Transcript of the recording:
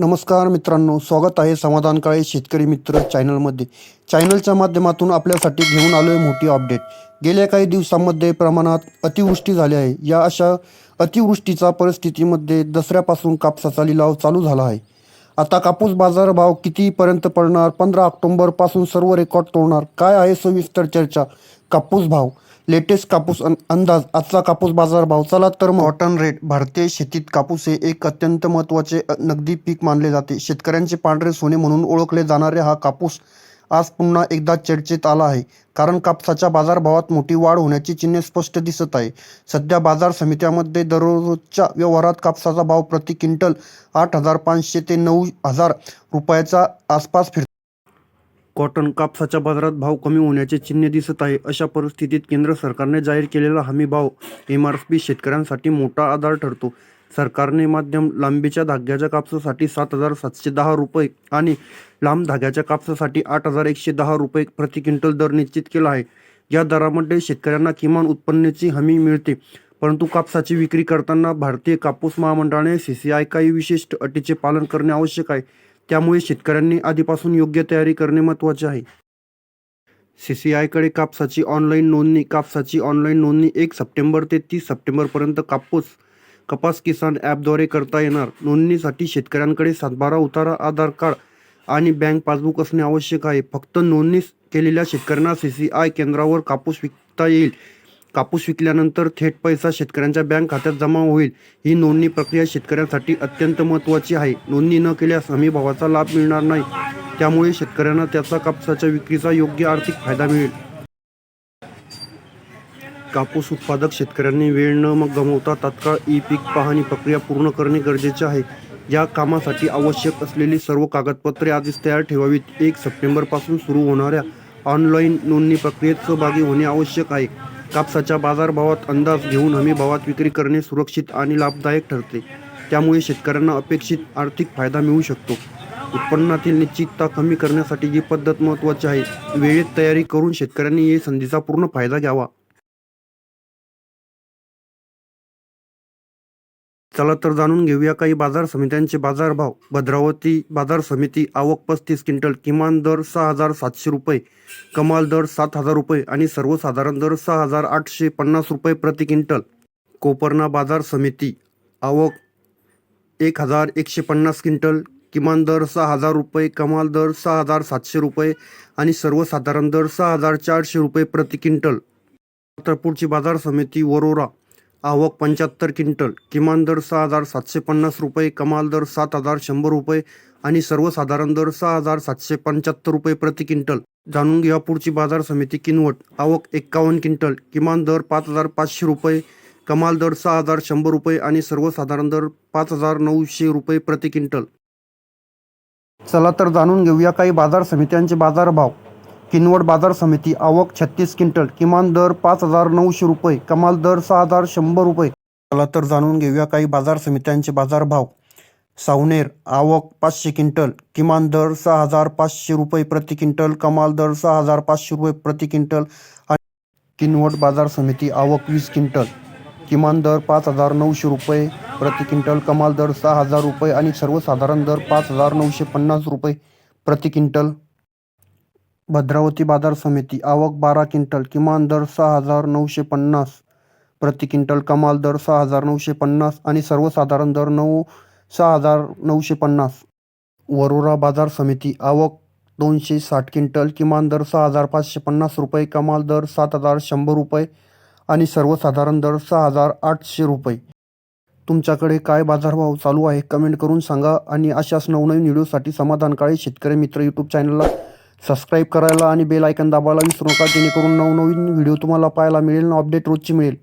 नमस्कार मित्रांनो स्वागत आहे समाधान काळे शेतकरी मित्र चॅनलमध्ये. चॅनलच्या माध्यमातून आपल्यासाठी घेऊन आलो आहे मोठी अपडेट. गेल्या काही दिवसांमध्ये प्रमाणात अतिवृष्टी झाली आहे. या अशा अतिवृष्टीच्या परिस्थितीमध्ये दसऱ्यापासून कापसाचा लिलाव चालू झाला आहे. आता कापूस बाजार भाव कितीपर्यंत पडणार? पंधरा ऑक्टोंबरपासून सर्व रेकॉर्ड तोडणार? काय आहे सविस्तर चर्चा? कापूस भाव लेटेस्ट कापूस अं- अंदाज. आजचा कापूस बाजार भाव चला तर कॉटन रेट भारतीय शेतीत कापूस हे एक अत्यंत महत्त्वाचे नगदी पीक मानले जाते. शेतकऱ्यांचे पांढरे सोने म्हणून ओळखले जाणारे हा कापूस आज पुन्हा एकदा चर्चेत आला आहे. कारण कापसाच्या बाजारभावात मोठी वाढ होण्याची चिन्हे स्पष्ट दिसत आहे. सध्या बाजार समित्यामध्ये दररोजच्या व्यवहारात कापसाचा भाव प्रति क्विंटल आठ हजार पाचशे ते नऊ हजार रुपयाचा आसपास फिरतो कॉटन कापसाच्या बाजारात भाव कमी होण्याचे चिन्ह दिसत आहे. अशा परिस्थितीत केंद्र सरकारने जाहीर केलेला हमी भाव एम आर पी शेतकऱ्यांसाठी मोठा आधार ठरतो. सरकारने माध्यम लांबीच्या धाग्याच्या कापसासाठी सात हजार सातशे दहा रुपये आणि लांब धाग्याच्या कापसासाठी आठ हजार एकशे दहा रुपये प्रति क्विंटल दर निश्चित केला आहे. या दरामध्ये शेतकऱ्यांना किमान उत्पन्नाची हमी मिळते. परंतु कापसाची विक्री करताना भारतीय कापूस महामंडळाने सी सी आय काही विशिष्ट अटीचे पालन करणे आवश्यक आहे. त्यामुळे शेतकऱ्यांनी आधीपासून योग्य तयारी करणे महत्त्वाचे आहे. सी सी आयकडे कापसाची ऑनलाईन नोंदणी कापसाची ऑनलाईन नोंदणी एक सप्टेंबर ते तीस सप्टेंबरपर्यंत कापूस कपास किसान ॲपद्वारे करता येणार. नोंदणीसाठी शेतकऱ्यांकडे सातबारा उतारा आधार कार्ड आणि बँक पासबुक असणे आवश्यक आहे. फक्त नोंदणी केलेल्या शेतकऱ्यांना सी सी आय केंद्रावर कापूस विकता येईल. कापूस विकल्यानंतर थेट पैसा शेतकऱ्यांच्या बँक खात्यात जमा होईल. ही नोंदणी प्रक्रिया शेतकऱ्यांसाठी अत्यंत महत्त्वाची आहे. नोंदणी न केल्यास हमी भावाचा लाभ मिळणार नाही. त्यामुळे शेतकऱ्यांना त्याचा कापसाच्या विक्रीचा योग्य आर्थिक फायदा मिळेल. कापूस उत्पादक शेतकऱ्यांनी वेळ न मग गमावता तात्काळ ई पीक पाहणी प्रक्रिया पूर्ण करणे गरजेचे आहे. या कामासाठी आवश्यक असलेली सर्व कागदपत्रे आधीच तयार ठेवावीत. एक सप्टेंबरपासून सुरू होणाऱ्या ऑनलाईन नोंदणी प्रक्रियेत सहभागी होणे आवश्यक आहे. कापसाच्या बाजारभावात अंदाज घेऊन हमी भावात विक्री करणे सुरक्षित आणि लाभदायक ठरते. त्यामुळे शेतकऱ्यांना अपेक्षित आर्थिक फायदा मिळू शकतो. उत्पन्नातील निश्चितता कमी करण्यासाठी ही पद्धत महत्त्वाची आहे वेळेत तयारी करून शेतकऱ्यांनी या संधीचा पूर्ण फायदा घ्यावा. चला तर जाणून घेऊया काही बाजार समित्यांचे बाजारभाव. भद्रावती बाजार समिती आवक पस्तीस क्विंटल किमान दर सहा हजार सातशे रुपये कमाल दर सात हजार रुपये आणि सर्वसाधारण दर सहा हजार आठशे पन्नास रुपये प्रति क्विंटल. कोपरना बाजार समिती आवक एक हजार एकशे पन्नास क्विंटल किमान दर सहा हजार रुपये कमाल दर सहा हजार सातशे रुपये आणि सर्वसाधारण दर सहा हजार चारशे रुपये प्रति क्विंटल. छत्रपूरची बाजार समिती वरोरा आवक पंच्याहत्तर क्विंटल किमान दर सहा हजार सातशे पन्नास रुपये कमाल दर सात हजार शंभर रुपये आणि सर्वसाधारण दर सहा हजार सातशे पंच्याहत्तर रुपये प्रति क्विंटल. जाणून घ्या पुढची बाजार समिती किनवट. आवक एक्कावन्न क्विंटल किमान दर पाच हजार पाचशे रुपये कमाल दर सहा हजार शंभर रुपये आणि सर्वसाधारण दर पाच हजार नऊशे रुपये प्रति क्विंटल. चला तर जाणून घेऊया काही बाजार समित्यांचे बाजारभाव. किनवट बाजार समिती आवक छत्तीस क्विंटल किमान दर पाच हजार नऊशे रुपये कमाल दर सहा हजार शंभर रुपये. चला तर जाणून घेऊया काही बाजार समित्यांचे बाजारभाव. सावनेर आवक पाचशे क्विंटल किमान दर सहा हजार पाचशे रुपये प्रति क्विंटल कमाल दर सहा हजार पाचशे रुपये प्रति क्विंटल आणि किनवट बाजार समिती आवक वीस क्विंटल किमान दर पाच हजार नऊशे रुपये प्रति क्विंटल कमाल दर सहा हजार रुपये आणि सर्वसाधारण दर पाच हजार नऊशे पन्नास रुपये प्रति क्विंटल. भद्रावती बाजार समिती आवक बारा क्विंटल किमान दर सहा हजार नऊशे पन्नास. प्रति क्विंटल कमाल दर सहा हजार नऊशे पन्नास आणि सर्वसाधारण दर नऊ सहा हजार नऊशे पन्नास. वरोरा बाजार समिती आवक दोनशे साठ क्विंटल किमान दर सहा हजार पाचशे पन्नास रुपये कमाल दर सात हजार शंभर रुपये आणि सर्वसाधारण दर सहा हजार आठशे रुपये. तुमच्याकडे काय बाजारभाव चालू आहे कमेंट करून सांगा आणि अशाच नवनवीन व्हिडिओसाठी समाधानकाळी शेतकरी मित्र यूट्यूब चॅनलला सबस्क्राईब करायला आणि बेल आयकन दाबायला विसरू नका जेणेकरून नवनवीन व्हिडिओ तुम्हाला पाहायला मिळेल ना अपडेट रोजची मिळेल.